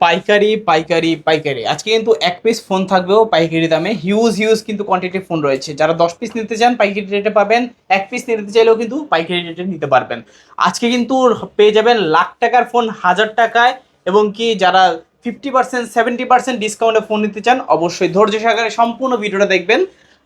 পাইকারি পাইকারি পাইকারি। আজকে কিন্তু এক পিস ফোন থাকবেও পাইকারি দামে। হিউজ হিউজ কিন্তু কোয়ান্টিটি ফোন রয়েছে। যারা দশ পিস নিতে চান, পাইকারি রেটে পাবেন। এক পিস নিতে চাইলেও কিন্তু পাইকারি রেটে নিতে পারবেন। আজকে কিন্তু পেয়ে যাবেন লাখ টাকার ফোন হাজার টাকায়। এবং কি যারা ফিফটি পার্সেন্ট সেভেন্টি পার্সেন্ট ডিসকাউন্টে ফোন নিতে চান, অবশ্যই ধৈর্য সহকারে সম্পূর্ণ ভিডিওটা দেখবেন।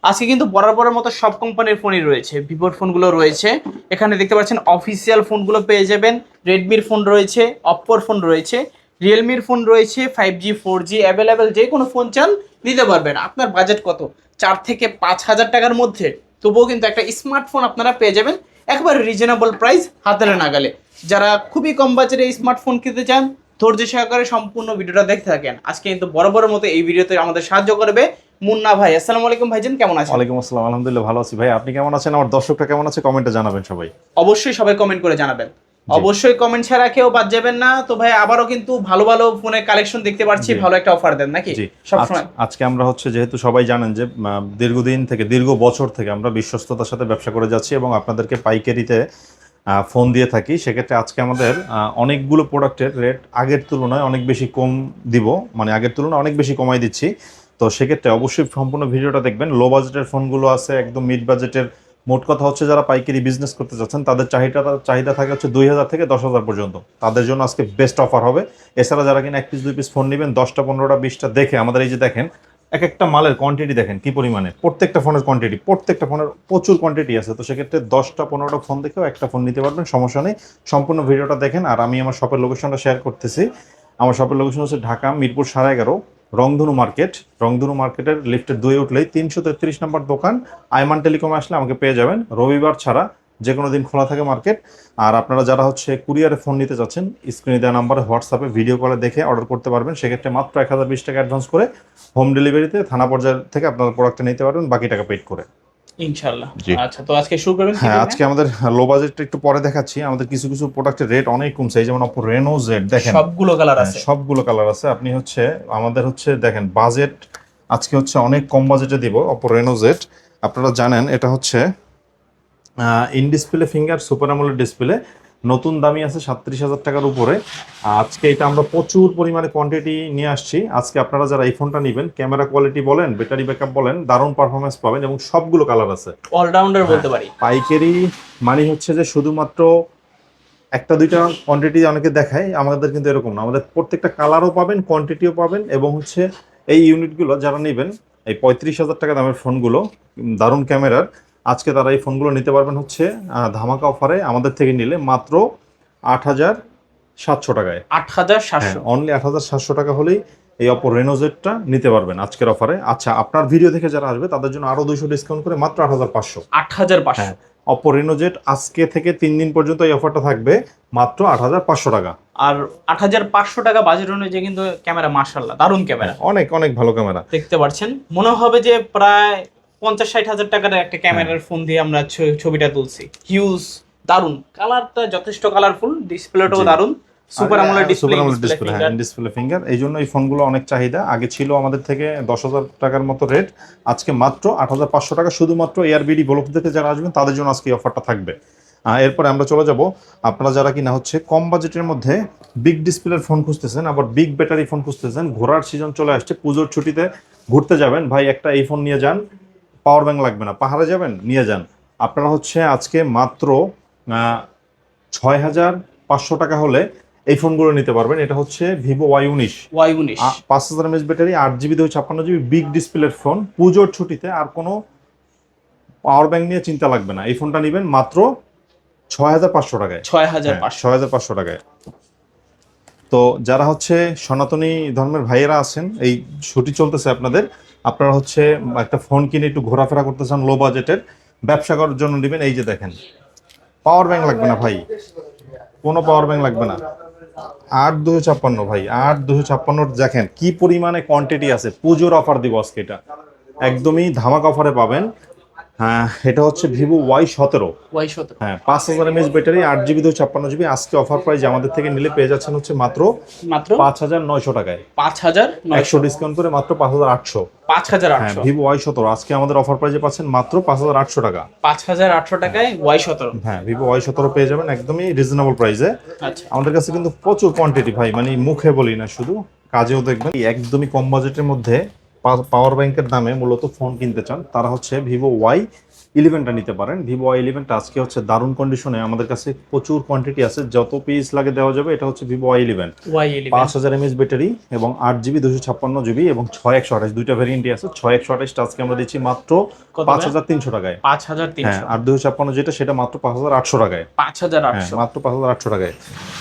আজকে কিন্তু বরাবরের মতো সব কোম্পানির ফোনই রয়েছে। ভিভোর ফোনগুলো রয়েছে। এখানে দেখতে পাচ্ছেন অফিসিয়াল ফোনগুলো পেয়ে যাবেন। রেডমির ফোন রয়েছে অপ্পোর ফোন রয়েছে। রিয়েলমির ফোন রয়েছে five G four G available যে কোনো ফোন চান নিতে পারবেন। আপনার বাজেট কত? চার থেকে পাঁচ হাজার টাকার মধ্যে। তবুও কিন্তু একটা স্মার্টফোন আপনারা পেয়ে যাবেন একবারে রিজনেবল প্রাইস হাতের নাগালে। যারা খুবই কম বাজেটে স্মার্টফোন কিনতে চান ধৈর্য সহকারে সম্পূর্ণ ভিডিওটা দেখতে থাকেন। আজকে কিন্তু বরাবরের মতো এই ভিডিওতে আমাদের সাহায্য করবে মুন্না ভাই। আসসালামু আলাইকুম ভাইজান কেমন আছেন? ওয়ালাইকুম আসসালাম আলহামদুলিল্লাহ ভালো আছি ভাই। আপনি কেমন আছেন? আমার দর্শকটা কেমন আছে? কমেন্টে জানাবেন সবাই। অবশ্যই সবাই কমেন্ট করে জানাবেন। অবশ্যই কমেন্ট ছাড়া কেউ বাদ যাবেন না। তো ভাই আবারও কিন্তু ভালো ভালো ফোনের কালেকশন দেখতে পাচ্ছি ভালো একটা অফার দেন নাকি? সবসময়। আজকে আমরা হচ্ছে যেহেতু সবাই জানেন যে দীর্ঘদিন থেকে দীর্ঘ বছর থেকে আমরা বিশ্বস্ততার সাথে ব্যবসা করে যাচ্ছি এবং আপনাদেরকে পাইকারিতে ফোন দিয়ে থাকি। সেক্ষেত্রে আজকে আমাদের অনেকগুলো প্রোডাক্টের রেট আগের তুলনায় অনেক বেশি কম দিব। মানে আগের তুলনায় অনেক বেশি কমাই দিচ্ছি। তো সেক্ষেত্রে অবশ্যই সম্পূর্ণ ভিডিওটা দেখবেন। লো বাজেটের ফোনগুলো আছে একদম মিড বাজেটের মোট কথা হচ্ছে যারা পাইকারি বিজনেস করতে চাচ্ছেন তাদের চাহিদা চাহিদা থাকে হচ্ছে দুই হাজার থেকে দশ হাজার পর্যন্ত। তাদের জন্য আজকে বেস্ট অফার হবে। এছাড়া যারা কিনা এক পিস দুই পিস ফোন নেবেন, দশটা, পনেরোটা, বিশটা দেখে আমাদের এই যে দেখেন, এক একটা মালের কোয়ান্টিটি দেখেন কি পরিমাণে প্রত্যেকটা ফোনের কোয়ান্টিটি প্রত্যেকটা ফোনের প্রচুর কোয়ান্টিটি আছে। তো সেক্ষেত্রে দশটা, পনেরোটা ফোন দেখেও একটা ফোন নিতে পারবেন, সমস্যা নেই। সম্পূর্ণ ভিডিওটা দেখেন। আর আমি আমার শপের লোকেশনটা শেয়ার করতেছি। আমার শপের লোকেশন হচ্ছে ঢাকা, মিরপুর সাড়ে এগারো। রংধনু মার্কেট। রংধনু মার্কেটের লিফটের দুয়ে উঠলেই তিনশো তেত্রিশ নম্বর দোকান। আইমান টেলিকম আসলে আমাকে পেয়ে যাবেন। রবিবার ছাড়া যে কোনো দিন খোলা থাকে মার্কেট। আর আপনারা যারা হচ্ছে কুরিয়ারে ফোন নিতে চাচ্ছেন, স্ক্রিনে দেওয়া নাম্বারে হোয়াটসঅ্যাপে ভিডিও কলে দেখে অর্ডার করতে পারবেন। সেক্ষেত্রে মাত্র এক হাজার বিশ টাকা অ্যাডভান্স করে হোম ডেলিভারিতে থানা পর্যায়ে থেকে আপনারা প্রোডাক্টটা নিতে পারবেন, বাকি টাকা পেড করে। ইনশাআল্লাহ। আচ্ছা তো আজকে শুরু করবেন হ্যাঁ আজকে আমাদের লো বাজেটটা একটু পরে দেখাচ্ছি। আমাদের কিছু কিছু প্রোডাক্টের রেট অনেক কমছে। এই যেমন অপো রেনো জেড দেখেন। সবগুলো কালার হ্যাঁ, আছে। সবগুলো কালার আছে। আপনি হচ্ছে আমাদের হচ্ছে দেখেন বাজেট আজকে হচ্ছে অনেক কম বাজেটে দিব অপো রেনো জেড আপনারা জানেন এটা হচ্ছে ইন ডিসপ্লে ফিঙ্গার সুপার আমলের ডিসপ্লে নতুন দামি আছে সাতত্রিশ হাজার টাকার উপরে। আজকে এটা আমরা প্রচুর পরিমাণে কোয়ান্টিটি নিয়ে আসছি। আজকে আপনারা যারা এই ফোনটা নেবেন ক্যামেরা কোয়ালিটি বলেন ব্যাটারি ব্যাকআপ বলেন দারুণ পারফরমেন্স পাবেন এবং সবগুলো কালার আছে। অলরাউন্ডার বলতে পারি। পাইকারি মানে হচ্ছে যে শুধুমাত্র একটা দুইটা কোয়ান্টিটি অনেকে দেখায় আমাদের কিন্তু এরকম না। আমাদের প্রত্যেকটা কালারও পাবেন কোয়ান্টিটিও পাবেন এবং হচ্ছে এই ইউনিটগুলো যারা নেবেন এই পঁয়ত্রিশ হাজার টাকা দামের ফোনগুলো দারুণ ক্যামেরার আজকে তারা এই ফোনগুলো নিতে পারবেন হচ্ছে ধামাকা অফারে আমাদের থেকে নিলে মাত্র আট হাজার সাতশো টাকায়। আট হাজার হ্যাঁ সাতশো অনলি আট হাজার সাতশো টাকা হলেই এই অপো রেনোজেটটা নিতে পারবেন আজকের অফারে। আচ্ছা আপনার ভিডিও দেখে যারা আসবে তাদের জন্য আরও দুইশো ডিসকাউন্ট করে মাত্র আট হাজার পাঁচশো। আট হাজার পাঁচশো। হ্যাঁ অপো রেনোজেট আজকে থেকে তিন দিন পর্যন্ত এই অফারটা থাকবে মাত্র আট হাজার পাঁচশো টাকা। আর আট হাজার পাঁচশো টাকা বাজেট অনুযায়ী কিন্তু ক্যামেরা মার্শাল্লাহ দারুণ ক্যামেরা। অনেক অনেক ভালো ক্যামেরা। দেখতে পাচ্ছেন মনে হবে যে প্রায় পঞ্চাশ ষাট হাজার টাকার একটা ক্যামেরার ফোন দিয়ে আমরা ছবিটা তুলছি। হিউজ দারুণ। কালারটা যথেষ্ট কালারফুল ডিসপ্লেটাও জি। দারুণ। সুপার আমলের ডিসপ্লে হ্যাঁ ফিঙ্গার এই জন্য এই ফোনগুলো অনেক চাহিদা। আগে ছিল আমাদের থেকে দশ হাজার টাকার মতো রেট আজকে মাত্র আট হাজার পাঁচশো টাকা। শুধুমাত্র এয়ারবিডি ব্লক থেকে যারা আসবেন তাদের জন্য আজকে এই অফারটা থাকবে। এরপরে আমরা চলে যাব। আপনারা যারা কিনা হচ্ছে কম বাজেটের মধ্যে বিগ ডিসপ্লের ফোন খুঁজতেছেন আবার বিগ ব্যাটারি ফোন খুঁজতেছেন ঘোরার সিজন চলে আসছে পুজোর ছুটিতে ঘুরতে যাবেন। ভাই একটা এই ফোন নিয়ে যান। পাওয়ার ব্যাংক লাগবে না পাহাড়ে যাবেন নিয়ে যান। আপনারা হচ্ছে আজকে মাত্র ছয় হাজার পাঁচশো টাকা হলে এই ফোনগুলো নিতে পারবেন। এটা হচ্ছে ভিভো ওয়াই উনিশ। ওয়াই উনিশ। পাঁচ হাজার এমএস ব্যাটারি আট জিবি দুই ছাপ্পান্ন জিবি বিগ ডিসপ্লের ফোন। পুজোর ছুটিতে আর কোনো পাওয়ার ব্যাংক নিয়ে চিন্তা লাগবে না। এই ফোনটা নেবেন মাত্র ছয় হাজার পাঁচশো টাকায়। ছয় হাজার হ্যাঁ, ছয় হাজার পাঁচশো টাকায়। তো যারা হচ্ছে সনাতনী ধর্মের ভাইয়েরা আছেন এই ছুটি চলতেছে আপনাদের আপনারা হচ্ছে একটা ফোন কিনে একটু ঘোরাফেরা করতে চান লো বাজেটের ব্যবসা করার জন্য নেবেন, এই যে দেখেন। পাওয়ার ব্যাংক লাগবে না ভাই। কোনো পাওয়ার ব্যাংক লাগবে না। আট দুশো ছাপ্পান্ন ভাই, আট দুশো ছাপ্পান্নর দেখেন কি পরিমাণে কোয়ান্টিটি আছে। পুজোর অফার দিব আজকে এটা। একদমই ধামাক অফারে পাবেন। হ্যাঁ এটা হচ্ছে ভিভো ওয়াই সতেরো। ওয়াই সতেরো। হ্যাঁ পাঁচ হাজার এমএস ব্যাটারি আট জিবি দুই ছাপ্পান্ন জিবি আজকে অফার প্রাইস আমাদের থেকে নিলে পেয়ে যাচ্ছেন হচ্ছে মাত্র মাত্র পাঁচ হাজার নয়শো টাকায়। পাঁচ হাজার একশো ডিসকাউন্ট করে মাত্র পাঁচ হাজার আটশো। পাঁচ হাজার হ্যাঁ ভিভো ওয়াই সতেরো। আজকে আমাদের অফার প্রাইসে পাচ্ছেন মাত্র পাঁচ হাজার আটশো টাকা। পাঁচ হাজার আটশো টাকায় ওয়াই সতেরো। হ্যাঁ ভিভো ওয়াই সতেরো পেয়ে যাবেন একদমই রিজনেবল প্রাইসে আচ্ছা। আমাদের কাছে কিন্তু প্রচুর কোয়ান্টিটি ভাই মানে মুখে বলি না শুধু কাজেও দেখবেন একদমই কম বাজেটের মধ্যে পাওয়ার ব্যাংকের দামে মূলত ফোন কিনতে চান তারা হচ্ছে ভিভো ওয়াই ইলেভেনটা নিতে পারেন। ভিভো ওয়াই ইলেভেনটা আজকে হচ্ছে দারুণ কন্ডিশনে আমাদের কাছে প্রচুর কোয়ান্টিটি আছে। যত পিস লাগে দেওয়া যাবে এটা হচ্ছে ভিভো ওয়াই ইলেভেন পাঁচ হাজার এমএস ব্যাটারি এবং আট জিবি দুশো ছাপ্পান্ন জিবি এবং ছয় একশো আঠাশ দুইটা ভ্যারিয়েন্টই আছে। ছয় একশো আঠাশটা আজকে আমরা দিচ্ছি মাত্র পাঁচ হাজার তিনশো টাকায়। পাঁচ হাজার হ্যাঁ আর দুশো ছাপ্পান্ন যেটা সেটা মাত্র পাঁচ হাজার আটশো টাকায়। পাঁচ হাজার হ্যাঁ আটশো মাত্র পাঁচ হাজার আটশো টাকায়।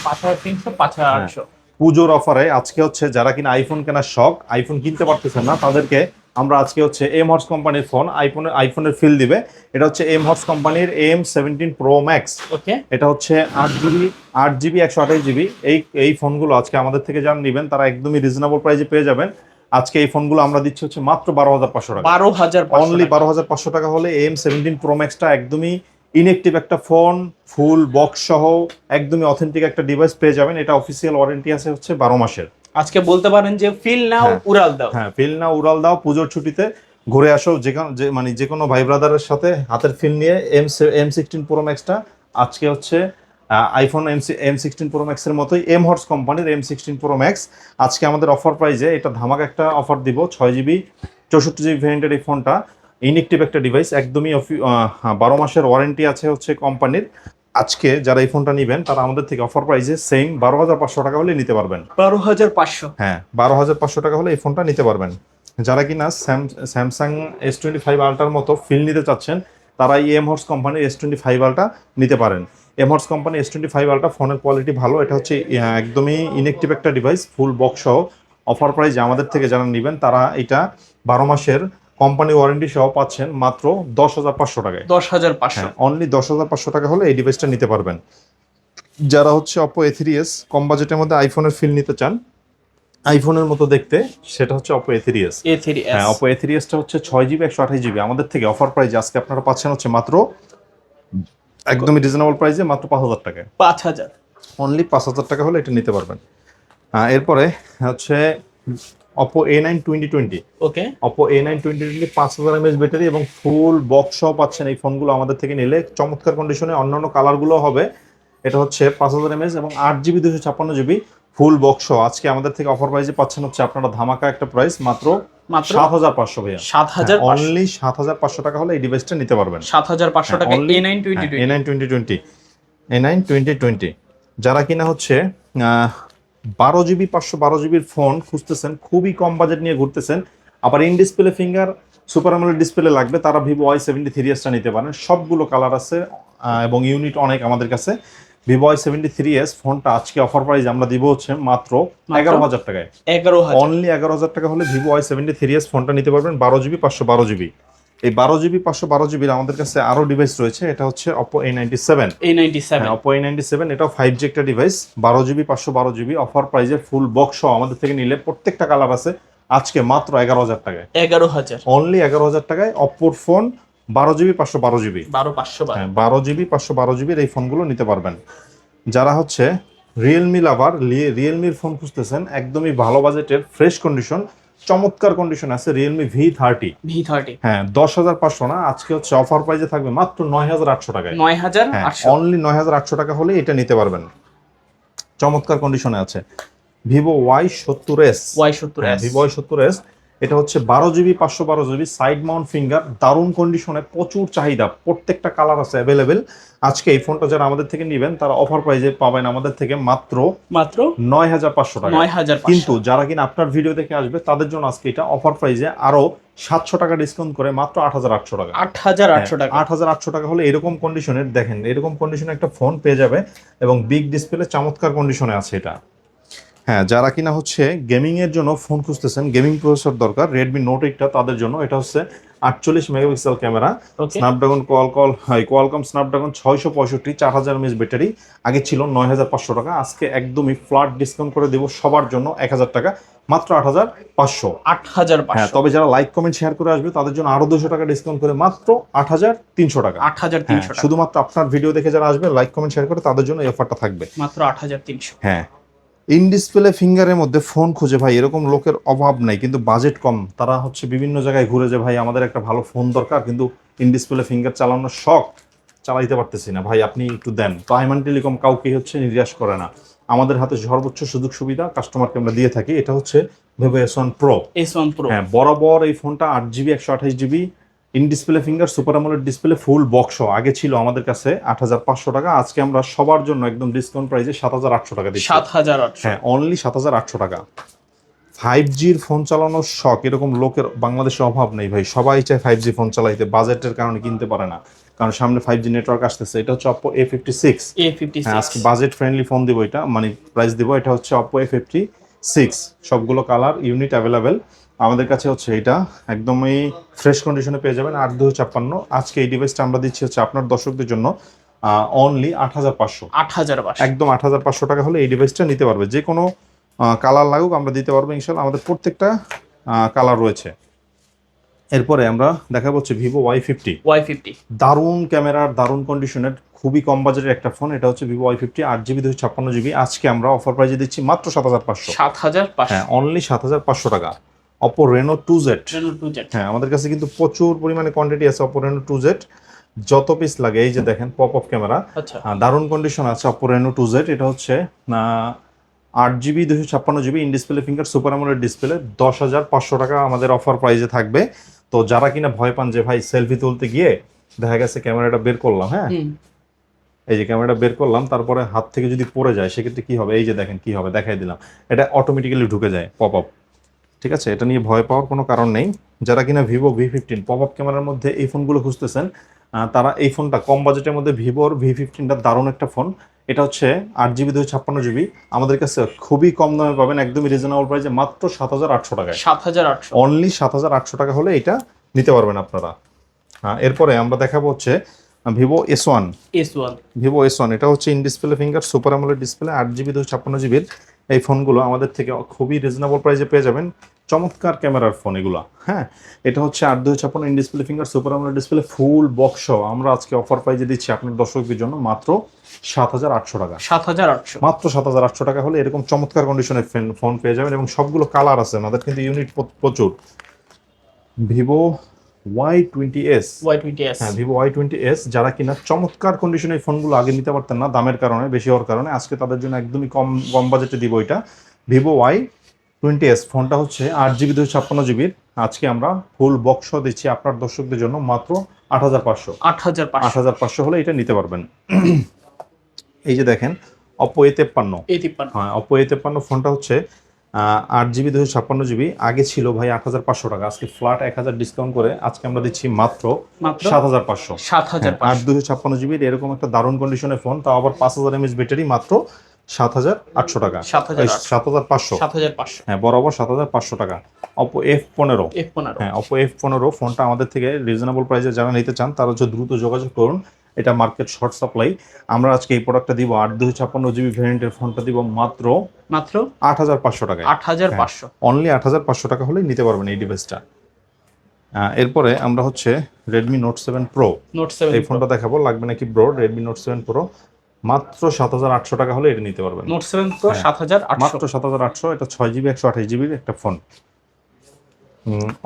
পাঁচ হাজার তিনশো পাঁচ হাজার। আটশো। পুজোর অফারে আজকে হচ্ছে যারা কিনা আইফোন কেনার শখ আইফোন কিনতে পারতেছেন না তাদেরকে আমরা আজকে হচ্ছে এম হর্স কোম্পানির ফোন আইফোনের আইফোনের ফিল দিবে। এটা হচ্ছে এম হর্স কোম্পানির M seventeen pro max okay এটা হচ্ছে আট জিবি আট জিবি একশো আঠাশ জিবি এই এই ফোনগুলো আজকে আমাদের থেকে যারা নেবেন তারা একদমই রিজনেবল প্রাইসে পেয়ে যাবেন। আজকে এই ফোনগুলো আমরা দিচ্ছি হচ্ছে মাত্র বারো হাজার পাঁচশো টাকা। বারো হাজার অনলি বারো হাজার পাঁচশো টাকা হলে এম সেভেন্টিন প্রো ম্যাক্সটা একদমই ইনএক্টিভ একটা ফোন ফুল বক্স সহ একদমই অথেন্টিক একটা ডিভাইস পেয়ে যাবেন। এটা অফিসিয়াল ওয়ারেন্টি আছে হচ্ছে বারো মাসের। আজকে বলতে পারেন যে ফিল নাও হ্যাঁ। উড়াল দাও। হ্যাঁ ফিল না উড়াল দাও পুজোর ছুটিতে ঘুরে আসো যে মানে যে কোনো ভাই ব্রাদারের সাথে হাতের ফিল নিয়ে এম এম সিক্সটিন প্রো ম্যাক্সটা আজকে হচ্ছে iPhone M M sixteen pro ম্যাক্সের মতোই এম হর্স কোম্পানির এম সিক্সটিন প্রো ম্যাক্স আজকে আমাদের অফার প্রাইজে এটা ধামাক একটা অফার দিব ছয় জিবি চৌষট্টি জিবি ভ্যারিয়েন্টের এই ফোনটা ইনএক্টিভ একটা ডিভাইস একদমই অফি- হ্যাঁ, বারো মাসের ওয়ারেন্টি আছে হচ্ছে কোম্পানির আজকে যারা এই ফোনটা নেবেন তারা আমাদের থেকে অফার প্রাইজে সেম বারো হাজার পাঁচশো টাকা হলে নিতে পারবেন। বারো হাজার পাঁচশো। হ্যাঁ বারো হাজার পাঁচশো টাকা হলে এই ফোনটা নিতে পারবেন। যারা কিনা স্যামসাং এস টোয়েন্টি ফাইভ আলটার মতো ফিল নিতে চাচ্ছেন তারা এই এম হর্স কোম্পানির এস টোয়েন্টি ফাইভ আলটা নিতে পারেন। M horse company S twenty five ultra ফোনের কোয়ালিটি ভালো এটা হচ্ছে একদমই ইনএক্টিভ একটা ডিভাইস ফুল বক্স সহ। অফার প্রাইস আমাদের থেকে যারা নেবেন তারা এটা বারো মাসের কোম্পানি ওয়ারেন্টি সহ পাচ্ছেন মাত্র দশ হাজার পাঁচশো টাকায়। দশ হাজার পাঁচশো। হ্যাঁ অনলি দশ হাজার পাঁচশো টাকা হলে এই ডিভাইসটা নিতে পারবেন। যারা হচ্ছে অপো এ থ্রি এস কম বাজেটের মধ্যে আইফোনের ফিল নিতে চান আইফোনের মতো দেখতে সেটা হচ্ছে Oppo A three S A three হ্যাঁ অপো এ থ্রি এসটা হচ্ছে ছয় জিবি একশো আঠাশ জিবি আমাদের থেকে অফার প্রাইস আজকে আপনারা পাচ্ছেন হচ্ছে মাত্র একদমই রিজনেবল প্রাইসে মাত্র পাঁচ হাজার টাকায়। পাঁচ হাজার। অনলি পাঁচ হাজার টাকা হলে এটা নিতে পারবেন। এরপরে হচ্ছে Oppo A nine twenty twenty okay Oppo A nine twenty twenty পাঁচ হাজার এমএস ব্যাটারি এবং ফুল বক্স সহ পাচ্ছেন এই ফোনগুলো আমাদের থেকে নিলে। চমৎকার কন্ডিশনে অন্যান্য কালারগুলো হবে। এটা হচ্ছে পাঁচ হাজার এমএস এবং আট জিবি দুশো ছাপ্পান্ন জিবি ফুল বক্স আজকে আমাদের থেকে অফার প্রাইসে পাচ্ছেন হচ্ছে আপনারা ধামাকা একটা প্রাইস মাত্র মাত্র সাত হাজার পাঁচশো ভাইয়া। সাত হাজার পাঁচশো। অনলি সাত হাজার পাঁচশো টাকা হলে এই ডিভাইসটা নিতে পারবেন। সাত হাজার পাঁচশো হ্যাঁ, টাকা A nine twenty A nine twenty twenty A nine twenty twenty যারা কিনা হচ্ছে বারো জিবি পাঁচশো বারো জিবির ফোন খুঁজতেছেন খুবই কম বাজেট নিয়ে ঘুরতেছেন। আবার ইন ডিসপ্লে ফিঙ্গার সুপার আমলের ডিসপ্লে লাগবে তারা ভিভো ওয়াই সেভেন্টি থ্রি এসটা নিতে পারেন। সবগুলো কালার আছে এবং ইউনিট অনেক আমাদের কাছে। Vivo Y seventy three S ফোনটা আজকে অফার প্রাইস আমরা দিব হচ্ছে মাত্র এগারো হাজার টাকায়। এগারো অনলি এগারো হাজার টাকা হলে Vivo Y seventy three S ফোনটা নিতে পারবেন বারো জিবি পাঁচশো বারো জিবি। এই বারো জিবি পাঁচশো বারো জিবির আমাদের কাছে আরও ডিভাইস রয়েছে এটা হচ্ছে Oppo A ninety seven A ninety seven Oppo A ninety seven এটাও ফাইভ জি একটা ডিভাইস বারো জিবি পাঁচশো বারো জিবি অফার প্রাইজে ফুল বক্স সহ আমাদের থেকে নিলে প্রত্যেকটা কালার আছে আজকে মাত্র এগারো হাজার টাকায়। এগারো হাজার। অনলি এগারো হাজার টাকায় অপোর ফোন বারো জিবি পাঁচশো বারো জিবি। বারো পাঁচশো বারো। হ্যাঁ বারো জিবি পাঁচশো বারো জিবির এই ফোনগুলো নিতে পারবেন। যারা হচ্ছে রিয়েলমি লাভার রিয়েলমির ফোন খুঁজতেছেন একদমই ভালো বাজেটের ফ্রেশ কন্ডিশন চমৎকার কন্ডিশন আছে Realme V thirty V thirty হ্যাঁ দশ হাজার পাঁচশো না আজকে হচ্ছে অফার প্রাইজে থাকবে মাত্র নয় হাজার আটশো টাকায়। নয় হাজার হ্যাঁ অনলি নয় হাজার আটশো টাকা হলে এটা নিতে পারবেন। চমৎকার কন্ডিশনে আছে। ভিভো ওয়াই সত্তর এস ওয়াই সত্তর এস ভিভো ওয়াই সত্তর এস এটা হচ্ছে বারো জিবি পাঁচশো বারো জিবি সাইড মাউন্ট ফিঙ্গার দারুণ কন্ডিশনে প্রচুর চাহিদা প্রত্যেকটা কালার আছে অ্যাভেলেবেল আজকে এই ফোনটা যারা আমাদের থেকে নেবেন তারা অফার প্রাইজে পাবেন আমাদের থেকে মাত্র মাত্র নয় হাজার পাঁচশো টাকা। নয় হাজার কিন্তু যারা কিনা আপনার ভিডিও দেখে আসবে তাদের জন্য আজকে এটা অফার প্রাইজে আরও সাতশো টাকা ডিসকাউন্ট করে মাত্র আট হাজার আটশো টাকা। আট হাজার আটশো টাকা। আট হাজার আটশো টাকা হলে এরকম কন্ডিশনের দেখেন এরকম কন্ডিশনে একটা ফোন পেয়ে যাবে এবং বিগ ডিসপ্লে চমৎকার কন্ডিশনে আছে এটা। হ্যাঁ যারা কিনা হচ্ছে গেমিং এর জন্য ফোন খুঁজতেছেন গেমিং প্রসেসর দরকার রেডমি নোট এইটটা তাদের জন্য। এটা হচ্ছে আটচল্লিশ মেগাপিক্সেল ক্যামেরা স্ন্যাপড্রাগন কোয়ালকল হয় কোয়ালকম স্ন্যাপড্রাগন ছয়শো পঁয়ষট্টি চার হাজার এমএস ব্যাটারি আগে ছিল নয় হাজার পাঁচশো টাকা আজকে একদমই ফ্ল্যাট ডিসকাউন্ট করে দেবো সবার জন্য এক হাজার টাকা মাত্র আট হাজার পাঁচশো। আট হাজার হ্যাঁ তবে যারা লাইক কমেন্ট শেয়ার করে আসবে তাদের জন্য আরও দুশো টাকা ডিসকাউন্ট করে মাত্র আট হাজার তিনশো টাকা। আট হাজার হ্যাঁ, তিনশো টাকা শুধুমাত্র আপনার ভিডিও দেখে যারা আসবে লাইক কমেন্ট শেয়ার করে তাদের জন্য এই অফারটা থাকবে। মাত্র আট হাজার তিনশো। হ্যাঁ। ইন ডিসপ্লে ফিঙ্গারের মধ্যে ফোন খুঁজে ভাই এরকম লোকের অভাব নাই। কিন্তু বাজেট কম। তারা হচ্ছে বিভিন্ন জায়গায় ঘুরে যে ভাই আমাদের একটা ভালো ফোন দরকার কিন্তু ইন ডিসপ্লে ফিঙ্গার চালানোর শখ চালাইতে পারতেছি না। ভাই আপনি একটু দেন। তো আইমান টেলিকম কাউকে হচ্ছে নিরাশ করে না। আমাদের হাতে সর্বোচ্চ সুযোগ সুবিধা কাস্টমারকে আমরা দিয়ে থাকি। এটা হচ্ছে Vivo S one pro S one pro হ্যাঁ বরাবর এই ফোনটা আট জিবি একশো আঠাশ GB in display finger super আমলের ডিসপ্লে ফুল বক্স আগে ছিল আমাদের কাছে আট হাজার পাঁচশো টাকা আজকে আমরা সবার জন্য একদম ডিসকাউন্ট প্রাইসে সাত হাজার আটশো টাকা দিচ্ছি। সাত হাজার আটশো। হ্যাঁ অনলি সাত হাজার আটশো টাকা। ফাইভ জির ফোন চালানোর শখ এরকম লোকের বাংলাদেশে অভাব নেই ভাই। সবাই চায় ফাইভ জি ফোন চালাইতে বাজেটের কারণে কিনতে পারে না। কারণ সামনে ফাইভ জি নেটওয়ার্ক আসতেছে এটা হচ্ছে Oppo A fifty six A fifty হ্যাঁ আজকে বাজেট ফ্রেন্ডলি ফোন দিব এটা মানে প্রাইস দিব এটা হচ্ছে অপো এ ফিফটি সিক্স সবগুলো কালার ইউনিট অ্যাভেলেবেল আমাদের কাছে হচ্ছে এটা। একদমই ফ্রেশ কন্ডিশনে পেয়ে যাবেন আট দুই ছাপ্পান্ন। আজকে এই ডিভাইসটা আমরা দিচ্ছি হচ্ছে আপনার দর্শকদের জন্য অনলি আট হাজার পাঁচশো। আট হাজার একদম আট হাজার পাঁচশো টাকা হলে এই ডিভাইসটা নিতে পারবে। যে কোনো কালার লাগুক আমরা দিতে পারব ইনশাল্লাহ আমাদের প্রত্যেকটা কালার রয়েছে। এরপরে আমরা দেখা হচ্ছে Vivo Y fifty Y fifty দারুণ ক্যামেরার দারুণ কন্ডিশনের খুবই কম বাজেটের একটা ফোন এটা হচ্ছে ভিভো ওয়াই ফিফটি আট জিবি দুশো ছাপ্পান্ন জিবি। আজকে আমরা অফার প্রাইজে দিচ্ছি মাত্র সাত হাজার পাঁচশো। সাত হাজার হ্যাঁ অনলি সাত হাজার পাঁচশো টাকা। অপো রেনো টু জেড হ্যাঁ আমাদের কাছে কিন্তু প্রচুর পরিমাণে কোয়ান্টিটি আছে অপো রেনো টু জেড যত পিস লাগে এই যে দেখেন পপ অফ ক্যামেরা আচ্ছা দারুণ কন্ডিশন আছে অপো রেনো টু জেড এটা হচ্ছে আট জিবি দুশো ছাপ্পান্ন GB in display finger super আমলের ডিসপ্লে দশ হাজার পাঁচশো টাকা আমাদের অফার প্রাইজে থাকবে। তো যারা কিনা ভয় পান যে ভাই সেলফি তুলতে গিয়ে দেখা গেছে ক্যামেরাটা বের করলাম হ্যাঁ? এই যে ক্যামেরাটা বের করলাম তারপরে হাত থেকে যদি পড়ে যায় সেক্ষেত্রে কি হবে? এই যে দেখেন কি হবে? দেখাই দিলাম। এটা অটোমেটিক্যালি ঢুকে যায় পপ আপ ঠিক আছে? এটা নিয়ে ভয় পাওয়ার কোনো কারণ নেই। যারা কিনা Vivo V fifteen pop up ক্যামেরার মধ্যে এই ফোনগুলো খুঁজতেছেন তারা এই ফোনটা কম বাজেটের মধ্যে ভিভোর ভি ফিফটিনটা দারুণ একটা ফোন। এটা হচ্ছে আট জিবি দুই ছাপ্পান্ন জিবি। আমাদের কাছে খুবই কম দামে পাবেন একদমই রিজনেবল প্রাইসে মাত্র সাত হাজার আটশো টাকায়। সাত হাজার আটশো। অনলি সাত হাজার আটশো টাকা হলে এটা নিতে পারবেন আপনারা। এরপরে আমরা দেখাবো হচ্ছে Vivo S one S one Vivo S one এটা হচ্ছে ইন ডিসপ্লে ফিঙ্গার সুপার আমলের ডিসপ্লে আট জিবি দুশো ছাপ্পান্ন জিবির এই ফোনগুলো আমাদের থেকে খুবই রিজনেবল প্রাইসে পেয়ে যাবেন। চমৎকার ক্যামেরার ফোন এগুলো হ্যাঁ? এটা হচ্ছে আট দুশো ছাপ্পান্ন ইন ডিসপ্লে ফিঙ্গার সুপার আমলের ডিসপ্লে ফুল বক্স আমরা আজকে অফার প্রাইজে দিচ্ছি আপনার দর্শকদের জন্য মাত্র সাত হাজার আটশো টাকা। সাত হাজার আটশো। মাত্র সাত হাজার আটশো টাকা হলে এরকম চমৎকার কন্ডিশনের ফোন পেয়ে যাবেন এবং সবগুলো কালার আছে আমাদের কিন্তু ইউনিট প্রচুর। Vivo Y twenty S Y twenty S হ্যাঁ ভিভো ওয়াই টোয়েন্টি এস যারা কিনা চমৎকার কন্ডিশনে এই ফোনগুলো আগে নিতে পারতেন না দামের কারণে বেশি হওয়ার কারণে আজকে তাদের জন্য একদমই কম কম বাজেটে দিব এটা। ভিভো ওয়াই টোয়েন্টি এস ফোনটা হচ্ছে আট জিবি দুশো ছাপ্পান্ন জিবির আজকে আমরা ফুল বক্স দিচ্ছি আপনার দর্শকদের জন্য মাত্র আট হাজার পাঁচশো। আট হাজার আট হাজার পাঁচশো হলে এটা নিতে পারবেন। এই যে দেখেন অপো এ তেপ্পান্ন। হ্যাঁ অপো এ তেপ্পান্ন ফোনটা হচ্ছে আট জিবি দুশো ছাপ্পান্ন জিবি। আগে ছিল ভাই আট হাজার পাঁচশো টাকা। আজকে ফ্ল্যাট এক হাজার ডিসকাউন্ট করে আজকে আমরা দিচ্ছি মাত্র সাত হাজার পাঁচশো। সাত হাজার হ্যাঁ, আট দুশো ছাপ্পান্ন জিবির এরকম একটা দারুণ কন্ডিশনের ফোন তাও আবার পাঁচ হাজার এমএচ ব্যাটারি মাত্র সাত হাজার আটশো টাকা। সাত হাজার পাঁচশো। সাত হাজার পাঁচশো। হ্যাঁ বরাবর সাত হাজার পাঁচশো টাকা। অপো এফ পনেরো। এফ পনেরো। হ্যাঁ অপো এফ পনেরো ফোনটা আমাদের থেকে রিজনেবল প্রাইসে যারা নিতে চান তারা হচ্ছে দ্রুত যোগাযোগ করুন। এটা মার্কেট শর্ট সাপ্লাই আমরা আজকে এই প্রোডাক্টটা দিব আট দুশো ছাপ্পান্ন জিবি ভ্যারিয়েন্টের ফোনটা দিব মাত্র মাত্র আট হাজার পাঁচশো টাকায়। আট হাজার হ্যাঁ। পাঁচশো। অনলি আট হাজার পাঁচশো টাকা হলেই নিতে পারবেন এই ডিভাইসটা এরপরে আমরা হচ্ছে Redmi note seven pro note seven এই ফোনটা দেখাবো লাগবে নাকি bro Redmi note seven pro মাত্র সাত হাজার আটশো টাকা হলে এটা নিতে পারবেন। নোট সেভেন প্রো হ্যাঁ। সাত হাজার মাত্র সাত হাজার আটশো এটা ছয় জিবি একশো আঠাশ জিবির একটা ফোন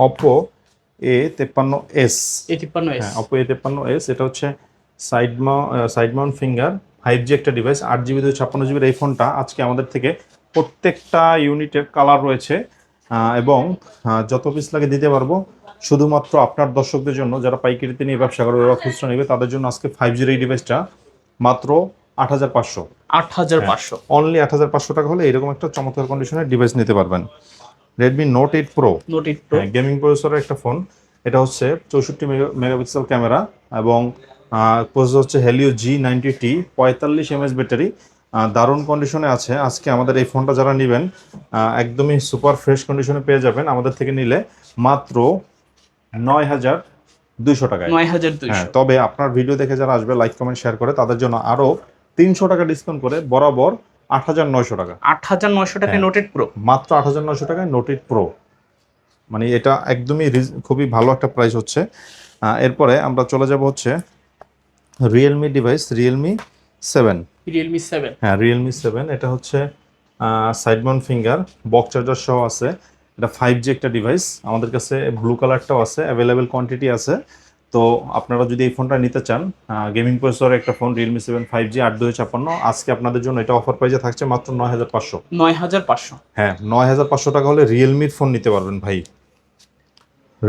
অপো এ তেপ্পান্ন এস এ তিপ্পান্ন এস হ্যাঁ অপো এ তেপ্পান্ন এস এটা হচ্ছে side side mount finger five G একটা ডিভাইস আট জিবি দুই ছাপ্পান্ন জিবির এই ফোনটা আজকে আমাদের থেকে প্রত্যেকটা ইউনিটের কালার রয়েছে। এবং যত পিস লাগে দিতে পারব। শুধুমাত্র আপনার দর্শকদের জন্য যারা পাইকারিতে নিয়ে ব্যবসা করবে বা খুচরা নেবে তাদের জন্য আজকে ফাইভ জির এই ডিভাইসটা মাত্র আট হাজার পাঁচশো। আট হাজার হ্যাঁ। পাঁচশো অনলি আট হাজার পাঁচশো টাকা হলে এরকম একটা চমৎকার কন্ডিশনের ডিভাইস নিতে পারবেন। Redmi note eight pro note eight pro gaming প্রসেসরের একটা ফোন এটা হচ্ছে চৌষট্টি মেগা মেগাপিক্সেল ক্যামেরা এবং প্রসেসর হচ্ছে হেলিও জি নাইনটি টি পঁয়তাল্লিশ এমএস ব্যাটারি। দারুণ কন্ডিশনে আছে। আজকে আমাদের এই ফোনটা যারা নেবেন একদমই সুপার ফ্রেশ কন্ডিশনে পেয়ে যাবেন আমাদের থেকে নিলে মাত্র নয় হাজার দুইশো টাকায়। নয় হাজার হ্যাঁ তবে আপনার ভিডিও দেখে যারা আসবে লাইক কমেন্ট শেয়ার করে তাদের জন্য আরও তিনশো টাকা ডিসকাউন্ট করে বরাবর আট হাজার নয়শো টাকা। আট হাজার নয়শো টাকায় নোটেড প্রো মাত্র আট হাজার নয়শো টাকায় নোটেড প্রো মানে এটা একদমই খুবই ভালো একটা প্রাইস হচ্ছে। এরপরে আমরা চলে যাব হচ্ছে Realme device Realme seven Realme seven হ্যাঁ রিয়েলমি সেভেন এটা হচ্ছে সাইড মাউন্ট ফিঙ্গার বক চার্জার সহ আছে। এটা ফাইভ জি একটা ডিভাইস আমাদের কাছে ব্লু কালারটাও আছে অ্যাভেলেবেল কোয়ান্টিটি আছে। তো আপনারা যদি এই ফোনটা নিতে চান গেমিং প্রসেসরের একটা phone Realme seven five G আট দুই ছাপ্পান্ন আজকে আপনাদের জন্য এটা অফার প্রাইসে থাকছে মাত্র নয় হাজার পাঁচশো। নয় হাজার পাঁচশো। হ্যাঁ নয় হাজার পাঁচশো টাকা হলে রিয়েলমির ফোন নিতে পারবেন ভাই।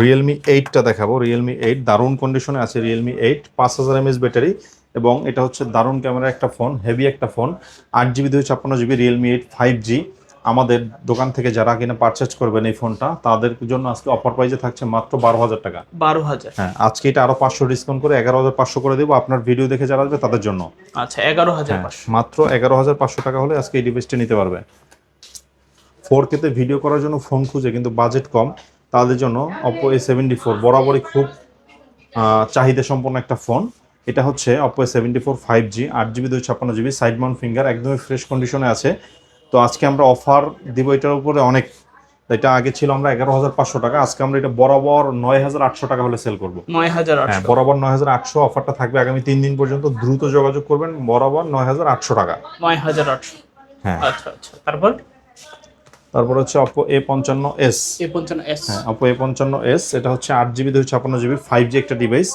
রিয়েলমি এইটটা দেখাবো। রিয়েলমি এইট দারুণ কন্ডিশনে আছে রিয়েলমি এইট পাঁচ হাজার এমএস ব্যাটারি এবং এটা হচ্ছে দারুণ ক্যামেরা একটা ফোন হেভি একটা ফোন আট জিবি দুই ছাপ্পান্ন GB Realme eight five G আমাদের দোকান থেকে যারা কিনা পারচেজ করবেন এই ফোনটা তাদের জন্য আজকে অফার প্রাইসে থাকছে মাত্র বারো হাজার টাকা। বারো হাজার। হ্যাঁ আজকে এটা আরও পাঁচশো ডিসকাউন্ট করে এগারো হাজার পাঁচশো করে দেবো। আপনার ভিডিও দেখে যারা আসবে তাদের জন্য। আচ্ছা এগারো হাজার হ্যাঁ, মাত্র এগারো হাজার পাঁচশো টাকা হলে আজকে এই ডিভাইসটি নিতে পারবে ফোর কেতে ভিডিও করার জন্য ফোন খুঁজে কিন্তু বাজেট কম। তাদের জন্য অপো এ সেভেন্টি ফোর বরাবরই খুব চাহিদা সম্পন্ন একটা ফোন এটা হচ্ছে Oppo A seventy four five G আট জিবি দুই ছাপ্পান্ন জিবি সাইড মাউন্ট ফিঙ্গার একদমই ফ্রেশ কন্ডিশনে আছে। তো আজকে আমরা অফার দিব এটার উপরে অনেক। এটা আগে ছিল আমরা এগারো হাজার পাঁচশো টাকা আজকে আমরা এটা বরাবর নয় হাজার আটশো টাকা হলে সেল করব। নয় হাজার হ্যাঁ আটশো বরাবর নয় হাজার আটশো অফারটা থাকবে আগামী তিন দিন পর্যন্ত দ্রুত যোগাযোগ করবেন বরাবর নয় হাজার আটশো টাকা। নয় হাজার আটশো। হ্যাঁ। আচ্ছা আচ্ছা। তারপর? তারপর হচ্ছে অপো এ পঞ্চান্ন এস এ পঞ্চান্ন এস হ্যাঁ অপো এ পঞ্চান্ন এস এটা হচ্ছে আট জিবি দুই ছাপ্পান্ন জিবি ফাইভ জি একটা ডিভাইস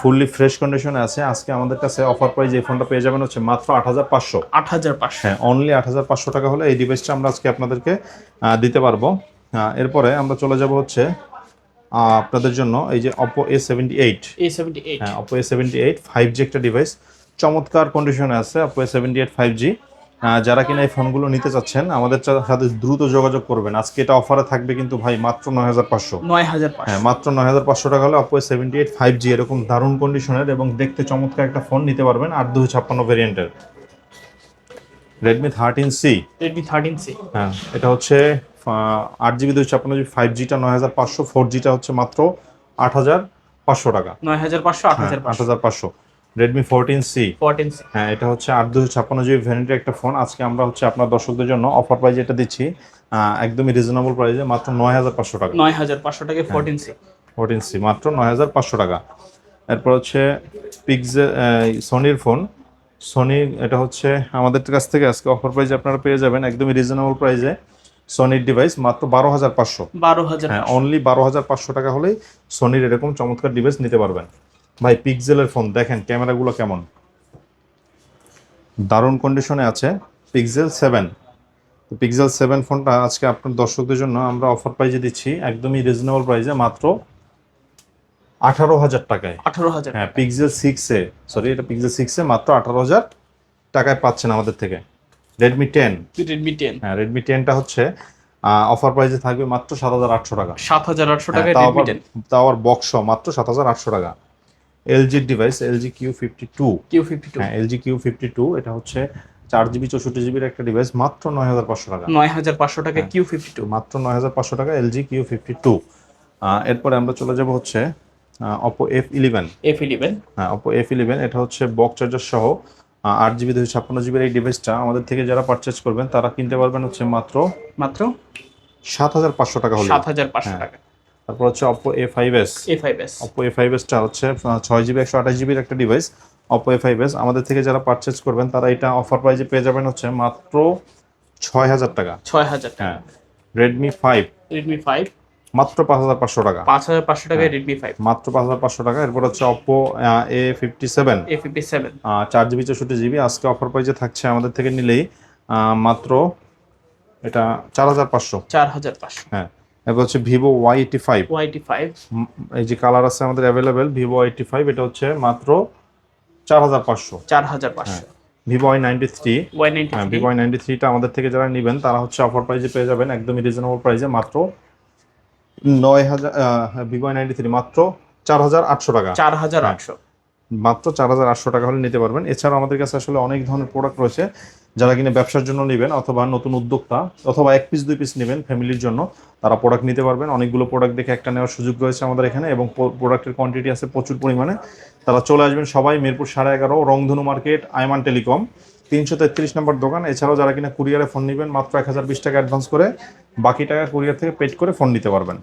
ফুললি ফ্রেশ কন্ডিশনে আছে। আজকে আমাদের কাছে অফার প্রাইস এই ফোনটা পেয়ে যাবেন হচ্ছে মাত্র আট হাজার পাঁচশো। আট হাজার পাঁচশো। হ্যাঁ অনলি আট হাজার পাঁচশো টাকা হলে এই ডিভাইসটা আমরা আজকে আপনাদেরকে দিতে পারব। এরপরে আমরা চলে যাব হচ্ছে আপনাদের জন্য এই যে Oppo A seventy eight A seventy eight হ্যাঁ Oppo A seventy eight five G একটা ডিভাইস চমৎকার কন্ডিশনে আছে Oppo A seventy eight five G যারা কিনা এই ফোনগুলো নিতে চাচ্ছেন আমাদের সাথে দ্রুত যোগাযোগ করবেন। আজকে এটা অফারে থাকবে কিন্তু ভাই মাত্র নয় হাজার পাঁচশো। নয় হাজার হ্যাঁ মাত্র নয় হাজার পাঁচশো টাকা হলে Oppo seventy eight five G এরকম দারুণ কন্ডিশনের এবং দেখতে চমৎকার একটা ফোন নিতে পারবেন আট দুই ছাপ্পান্ন ভেরিয়েন্টের Redmi thirteen C Redmi thirteen C হ্যাঁ এটা হচ্ছে আট জিবি দুই ছাপ্পান্ন জিবি ফাইভ জিটা নয় হাজার পাঁচশো ফোর জিটা হচ্ছে মাত্র আট হাজার পাঁচশো টাকা। নয় হাজার পাঁচশো আট হ্যাঁ হাজার পাঁচশো। সি ফোরটিন সি হ্যাঁ এটা হচ্ছে আট দুশো ছাপ্পান্ন জিবি ভ্যারিয়েন্টের একটা ফোন। আজকে আমরা হচ্ছে আপনার দর্শকদের জন্য অফার প্রাইস এটা দিচ্ছি একদমই রিজনেবল প্রাইসে মাত্র নয় হাজার পাঁচশো টাকা। নয় হাজার পাঁচশো টাকা ফোরটিন সি ফোরটিন সি মাত্র নয় হাজার পাঁচশো টাকা। এরপর হচ্ছে পিক্সে সনির ফোন সোনি এটা হচ্ছে আমাদের কাছ থেকে আজকে অফার প্রাইসে আপনারা পেয়ে যাবেন একদমই রিজনেবল প্রাইসে সনির ডিভাইস মাত্র বারো হাজার পাঁচশো। বারো হাজার হ্যাঁ অনলি বারো হাজার পাঁচশো টাকা হলেই সনির এরকম চমৎকার ডিভাইস নিতে পারবেন। ভাই পিক্সেলের ফোন দেখেন ক্যামেরাগুলো কেমন? দারুণ কন্ডিশনে আছে পিক্সেল সেভেন তো পিক্সেল সেভেন ফোনটা আজকে আপনার দর্শকদের জন্য আমরা অফার প্রাইজে দিচ্ছি একদমই রিজনেবল প্রাইজে মাত্র আঠারো হাজার টাকায়। আঠারো হাজার হ্যাঁ পিক্সেল সিক্সে সরি এটা পিক্সেল সিক্সে মাত্র আঠারো হাজার টাকায় পাচ্ছেন আমাদের থেকে। রেডমি টেন রেডমি টেন হ্যাঁ রেডমি টেনটা হচ্ছে অফার প্রাইসে থাকবে মাত্র সাত হাজার আটশো টাকা। সাত হাজার আটশো হ্যাঁ, টেন তাও আবার বক্স মাত্র সাত হাজার আটশো টাকা। এলজির device LG Q fifty two Q fifty two হ্যাঁ এলজি কিউ ফিফটি টু এটা হচ্ছে চার জিবি চৌষট্টি জিবির একটা ডিভাইস মাত্র নয় হাজার পাঁচশো টাকা। নয় হাজার পাঁচশো টাকা। কিউ ফিফটি টু মাত্র নয় হাজার পাঁচশো টাকা এলজি কিউ ফিফটি টু এরপরে আমরা চলে যাব হচ্ছে Oppo F eleven F eleven হ্যাঁ অপো এফ ইলেভেন এটা হচ্ছে বক্স চার্জার সহ আট জিবি দুশো ছাপ্পান্ন জিবির এই ডিভাইসটা আমাদের থেকে যারা পারচেজ করবেন তারা কিনতে পারবেন হচ্ছে মাত্র মাত্র সাত হাজার পাঁচশো টাকা হলে সাত হাজার পাঁচশো হ্যাঁ। টাকা। তারপর হচ্ছে five S Oppo A five এসটা হচ্ছে আহ, ছয় জিবি একশো আঠাশ জিবির একটা ডিভাইস ফাইভ এস আমাদের থেকে যারা পারচেজ করবেন তারা এটা অফার প্রাইজে পেয়ে যাবেন হচ্ছে মাত্র ছয় হাজার টাকা। ছয় হাজার টাকা। হ্যাঁ রেডমি ফাইভ রেডমি ফাইভ মাত্র পাঁচ হাজার পাঁচশো টাকা। পাঁচ হাজার পাঁচশো হ্যাঁ। রেডমি ফাইভ মাত্র পাঁচ হাজার পাঁচশো টাকা। এরপর হচ্ছে Oppo A fifty seven A fifty seven চার জিবি চৌষট্টি জিবি আজকে অফার প্রাইজে থাকছে আমাদের থেকে নিলেই মাত্র এটা চার হাজার পাঁচশো। চার হাজার পাঁচশো। হ্যাঁ এরপর হচ্ছে Vivo Y eighty five Y eighty five এই যে কালার আছে আমাদের অ্যাভেলেবেল ভিভো এইটি ফাইভ এটা হচ্ছে মাত্র চার হাজার পাঁচশো। চার হাজার পাঁচশো। Vivo Y ninety three Y ninety হ্যাঁ ভিভো ওয়াই নাইনটি থ্রিটা আমাদের থেকে যারা নেবেন তারা হচ্ছে অফার প্রাইজে পেয়ে যাবেন একদমই রিজনেবল প্রাইজে মাত্র নয় হাজার ভিভো ওয়াই নাইনটি থ্রি মাত্র চার হাজার আটশো টাকা। চার হাজার হ্যাঁ। আটশো মাত্র চার হাজার আটশো টাকা হলে নিতে পারবেন। এছাড়াও আমাদের কাছে আসলে অনেক ধরনের প্রোডাক্ট রয়েছে। যারা কিনা ব্যবসার জন্য নেবেন অথবা নতুন উদ্যোক্তা অথবা এক পিস দুই পিস নেবেন ফ্যামিলির জন্য, তারা প্রোডাক্ট নিতে পারবেন। অনেকগুলো প্রোডাক্ট দেখে একটা নেওয়ার সুযোগ রয়েছে আমাদের এখানে এবং প্রোডাক্টের কোয়ান্টিটি আছে প্রচুর পরিমাণে। তারা চলে আসবেন সবাই মিরপুর সাড়ে এগারো, রংধনু মার্কেট আইমান টেলিকম তিনশো তেত্রিশ নম্বর দোকান। এছাড়াও যারা কিনা কুরিয়ারে ফোন নেবেন, মাত্র এক হাজার বিশ টাকা অ্যাডভান্স করে বাকি টাকা কুরিয়ার থেকে পেড করে ফোন নিতে পারবেন।